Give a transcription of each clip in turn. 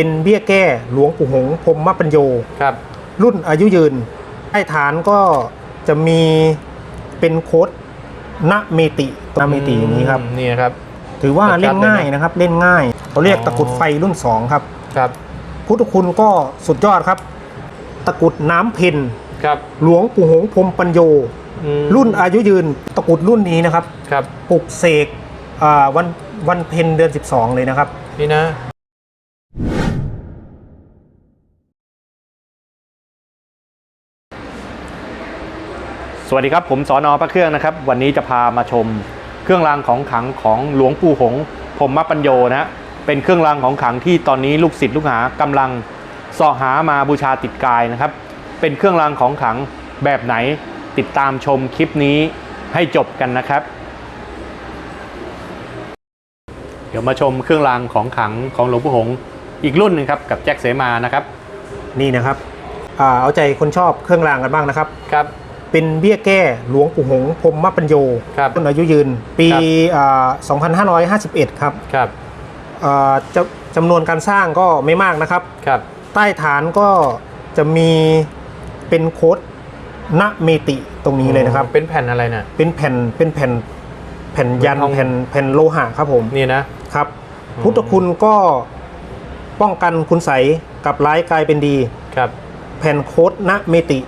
เป็นเบี้ยแก้หลวงปู่หงส์พรหมปัญโยครับ รุ่นอายุยืนใต้ฐานก็จะมีเป็นโค้ดณเมติณเมติอย่างนี้ครับอืมนี่นะครับ ถือว่าชัดๆเล่นง่ายเลยนะนะครับ เล่นง่ายเขาเรียกอ๋อตะกรุดไฟรุ่น2ครับครับพุทธคุณก็สุดยอดครับ ตะกรุดน้ำเพนครับหลวงปู่หงส์พรหมปัญโยอืมรุ่นอายุยืนตะกรุดรุ่นนี้นะครับครับปลุกเสกอ่าวันวันเพ็ญเดือน 12 เลยนะครับ นี่นะ สวัสดีครับ ผมสอนอพระเครื่องนะครับ วันนี้จะพามาชมเครื่องรางของขลังของหลวงปู่หงส์พรหมปัญโยนะฮะเป็นเครื่องรางของขลังที่ตอนนี้ลูกศิษย์ลูกหากำลังเสาะหามาบูชาติดกายนะครับ เป็นเครื่องรางของขลังแบบไหนติดตามชมคลิปนี้ให้จบกันนะครับ เดี๋ยวมาชมเครื่องรางของขลังของหลวงปู่หงส์อีกรุ่นหนึ่งครับกับแจ็คเสมานะครับ นี่นะครับอ่าเอาใจคนชอบเครื่องรางกันบ้างนะครับครับ เป็นเบี้ยแก้หลวงปู่หงส์พรหมปัญโยครับรุ่นอายุยืน ปีครับอ่า2551 ครับครับอ่าจะจำนวนการสร้างก็ไม่มากนะครับ ครับ ใต้ฐานก็จะมีเป็นโค้ดณเมติตรงนี้เลยนะครับ เป็นแผ่นอะไรน่ะเป็นแผ่นเป็นแผ่นแผ่นยันเหมือนทองแผ่นแผ่นโลหะครับผมนี่นะครับอืมพุทธคุณก็ป้องกันคุณใสยกับร้ายกลายเป็นดีครับ แผ่นโค้ดณเมติ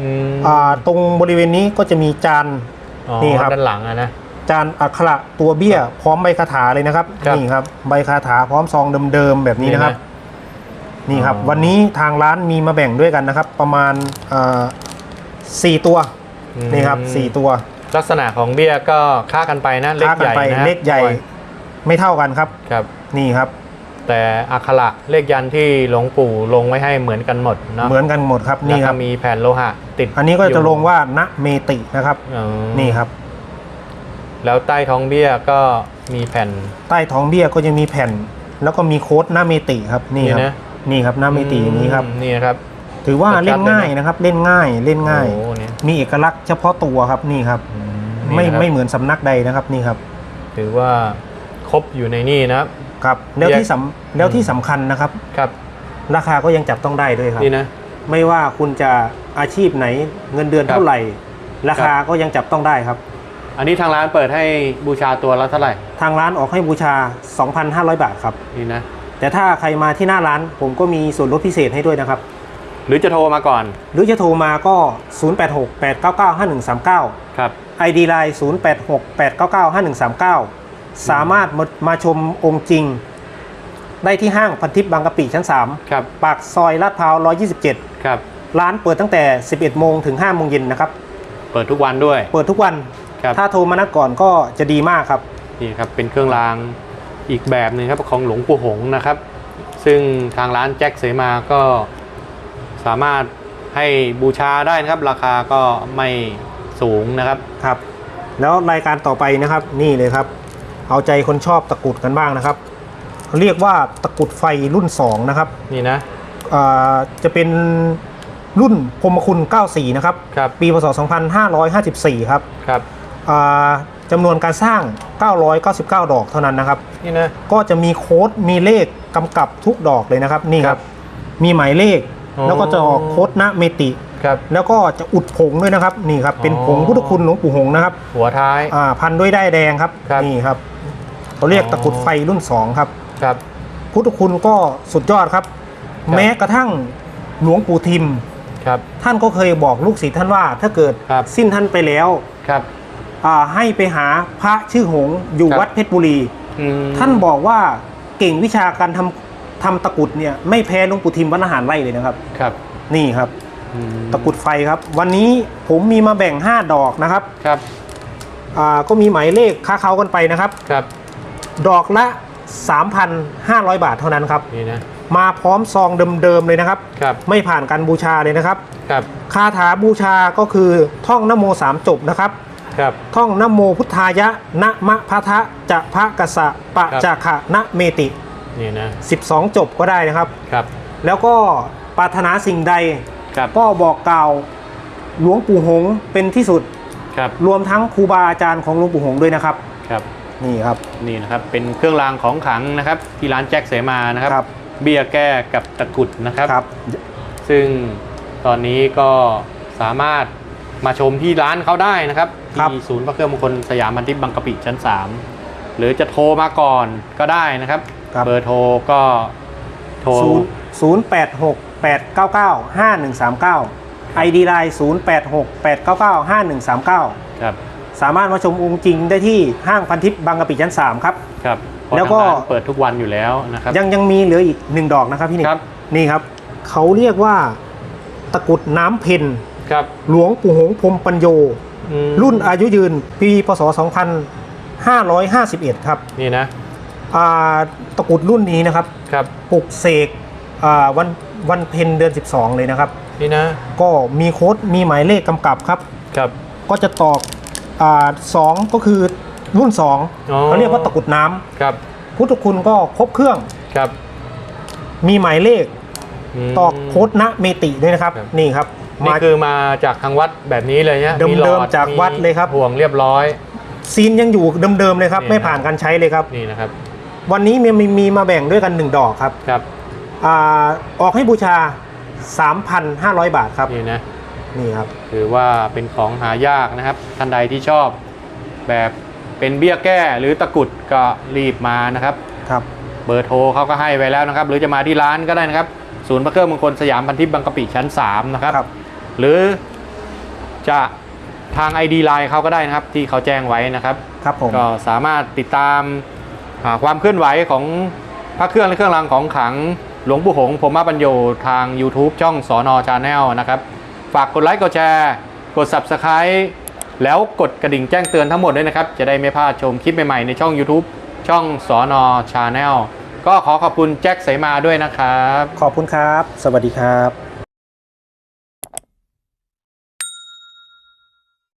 อืมอ่าตรงบริเวณนี้ก็จะมีจาน อ๋อนี่ครับ ด้านหลังอะนะ จานอักขระตัวเบี้ย พร้อมใบคาถาเลยนะครับครับนี่ครับ ใบคาถาพร้อมซองเดิมๆแบบนี้นะครับ นี่ครับ อ๋อ วันนี้ทางร้านมีมาแบ่งด้วยกันนะครับ ประมาณอ่าสี่ตัวอืมนี่ครับสี่ตัวลักษณะของเบี้ยก็ค่ากันไปนะ เล็กค้าใหญ่ไปนะเลขใหญ่ ไม่เท่ากันครับ ครับ นี่ครับ แต่อักขระเลขยันที่หลวงปู่ลงไว้ให้เหมือนกันหมดเนาะเหมือนกันหมดครับนี่นี่คครัรับบมีแผ่นโลหะติดอันนี้ก็จะยู่ลงว่าณเมตินะครับอ๋อนี่ครับ แล้วใต้ท้องเบี้ยก็มีแผ่น ใต้ท้องเบี้ยก็จะมีแผ่น แล้วก็มีโค้ดหน้าเมติครับนี่ครับนี่นะ นี่ครับหน้าเมติอย่างนี้ครับ อืมนี่นะครับ ถือว่าชัดๆเล่นง่ายเลยนะนะครับ เล่นง่ายเล่นง่าย โอ้โหเนี่ยมีเอกลักษณ์เฉพาะตัวครับนี่ครับอืไม่นี่นะครับไม่เหมือนสำนักใดนะครับนี่ครับ ถือว่าครบอยู่ในนี่นะครับ ครับแล้วแยกที่สำแล้วที่สำคัญนะครับ ครับ ราคาก็ยังจับต้องได้ด้วยครับ นี่นะ ไม่ว่าคุณจะอาชีพไหนเงินเดือนครับเท่าไหร่ ราคาก็ยังจับต้องได้ครับ อันนี้ทางร้านเปิดให้บูชาตัวละเท่าไหร่ ทางร้านออกให้บูชา 2,500 บาทครับ นี่นะ แต่ถ้าใครมาที่หน้าร้านผมก็มีส่วนลดพิเศษให้ด้วยนะครับ หรือจะโทรมาก่อน หรือจะโทรมาก็ 0868995139 ครับ ID Line 0868995139 สามารถมามาชมองค์จริง ได้ที่ห้างพันทิพย์บางกะปิชั้น ครับ 3 ปากซอยลาดพร้าว 127 ครับ ร้านเปิดตั้งแต่ 11 โมงถึง 5 โมงเย็นนะครับ เปิดทุกวันด้วย เปิดทุกวัน ครับ ถ้าโทรมานัดก่อนก็จะดีมากครับ นี่ครับ เป็นเครื่องรางอีกแบบหนึ่งครับของหลวงปู่หงส์นะครับ ซึ่งทางร้านแจ็คเสมาก็สามารถให้บูชาได้นะครับ ราคาก็ไม่สูงนะครับ ครับ แล้วรายการต่อไปนะครับนี่เลยครับ เอาใจคนชอบตะกรุดกันบ้างนะครับเขาเรียกว่าตะกรุดไฟรุ่น 2 นะครับนี่นะอ่าจะเป็นรุ่นพรหมคุณ 94 นะครับครับปีพศ 2554 ครับครับอ่าจำนวนการสร้าง 999 ดอกเท่านั้นนะครับนี่นะก็จะมีโค้ดมีเลขกำกับทุกดอกเลยนะครับนี่คครัรับบมีหมายเลขอ๋อแล้วก็จะออกโค้ดณเมติ ครับแล้วก็จะอุดผงด้วยนะครับนี่ครับเป็นผงอ๋อพุทธคุณหลวงปู่หงส์นะครับ หัวท้ายอ่าพันด้วยได้ายแดงครับครับ นี่ครับเขาเรียกอ๋อตะกรุดไฟรุ่น2ครับ ครับ พุทธคุณก็สุดยอดครับ ครับ แม้กระทั่งหลวงปู่ทิม ครับ ท่านก็เคยบอกลูกศิษย์ท่านว่า ถ้าเกิดครับ สิ้นท่านไปแล้วครับ อ่าให้ไปหาพระชื่อหงส์อยู่ครับ วัดเพชรบุรี อืมท่านบอกว่าเก่งวิชาการทำทำตะกรุดเนี่ยไม่แพ้หลวงปู่ทิมวัดอาหารไร่เลยนะครับ ครับ นี่ครับอืม ตะกรุดไฟครับ วันนี้ผมมีมาแบ่ง 5 ดอกนะครับครับอ่าก็มีหมายเลขค้าเขากันไปนะครับครับ ดอกละ 3,500 บาทเท่านั้นครับนี่นะมาพร้อมซองเดิมๆเลยนะครับครับ ไม่ผ่านการบูชาเลยนะครับครับคาถาบูชาก็คือท่องนโมสามจบนะครับครับท่องนโมพุทธายะนะมะพะทะจะพระกษะปะครับจะขะนะเมตินี่นะ12 จบก็ได้นะครับครับ แล้วก็ปรารถนาสิ่งใด ครับก็บอกกล่าวหลวงปู่หงส์เป็นที่สุดครับรวมทั้งครูบาอาจารย์ของหลวงปู่หงส์ด้วยนะครับ ครับ นี่ครับ นี่นะครับ เป็นเครื่องรางของขลังนะครับ ที่ร้านแจ็คเสมานะครับ ครับ เบี้ยแก้กับตะกรุดนะครับ ครับ ซึ่งตอนนี้ก็สามารถมาชมที่ร้านเขาได้นะครับ ครับ ที่ศูนย์พระเครื่องมงคลสยามพันทิพย์บางกะปิชั้น 3 หรือจะโทรมาก่อนก็ได้นะครับ ครับเบอร์โทรก็โทร ศูนย์ศูนย์แปดหกแปดเก้าเก้าห้าหนึ่งสามเก้าไอดีไลน์ศูนย์แปดหกแปดเก้าเก้าห้าหนึ่งสามเก้าครับสามารถมาชมองค์จริงได้ที่ห้างพันทิพย์บางกะปิชั้นสามครับครับเพราะแล้วก็ทางร้านเปิดทุกวันอยู่แล้วนะครับยังยังมีเหลืออีกหนึ่งดอกนะครับพี่หนิครับนี่ครับ เขาเรียกว่าตะกรุดน้ำเพนครับหลวงปู่หงส์พรหมปัญโยอืมรุ่นอายุยืนปีพศ 2551 ครับ นี่นะอ่าตะกรุดรุ่นนี้นะครับครับปลุกเสกอ่าวัน วันเพ็ญเดือน 12 เลยนะครับ นี่นะ ก็มีโค้ดมีหมายเลขกำกับครับ ครับ ก็จะตอกอ่าสองก็คือรุ่นอ๋อ2เขาเรียกว่าตะกรุดน้ำครับพุทธคุณก็ครบเครื่อง ครับมีหมายเลขม ตอกโค้ดณเมติด้วยนะครับ ครับ นี่ครับนี่มา คือมาจากทางวัดแบบนี้เลยเนี่ยเดิมๆหลอจากวัดเลยครับ ห่วงเรียบร้อย ซีนยังอยู่เดิมๆเลยครับ นี่ไม่ผ่านการใช้เลยครับ นี่นะครับ วันนี้มีมีมีมาแบ่งด้วยกัน 1 ดอกครับ ครับ อาออกให้บูชา 3,500 บาทครับนี่นะนี่ครับถือว่าเป็นของหายากนะครับ ท่านใดที่ชอบแบบเป็นเบี้ยแก้หรือตะกรุดก็รีบมานะครับครับ เบอร์โทรเขาก็ให้ไว้แล้วนะครับ หรือจะมาที่ร้านก็ได้นะครับ ศูนย์พระเครื่องมงคลสยามพันทิพย์บางกะปิชั้น 3 นะครับครับหรือจะทาง ID Line เขาก็ได้นะครับที่เขาแจ้งไว้นะครับครับผมก็สามารถติดตามอ่าความเคลื่อนไหวของพระเครื่องและเครื่องรางของขลัง หลวงปู่หงผมมาปัญโยทาง YouTube ช่องสอนอชาแนลนะครับ ฝากกดไลค์กดแชร์ กด Subscribe แล้วกดกระดิ่งแจ้งเตือนทั้งหมดด้วยนะครับ จะได้ไม่พลาดชมคลิปใหม่ๆในช่อง YouTube ช่องสอนอชาแนลก็ขอขอบคุณแจ็คไสมาด้วยนะครับ ขอบคุณครับ สวัสดีครับ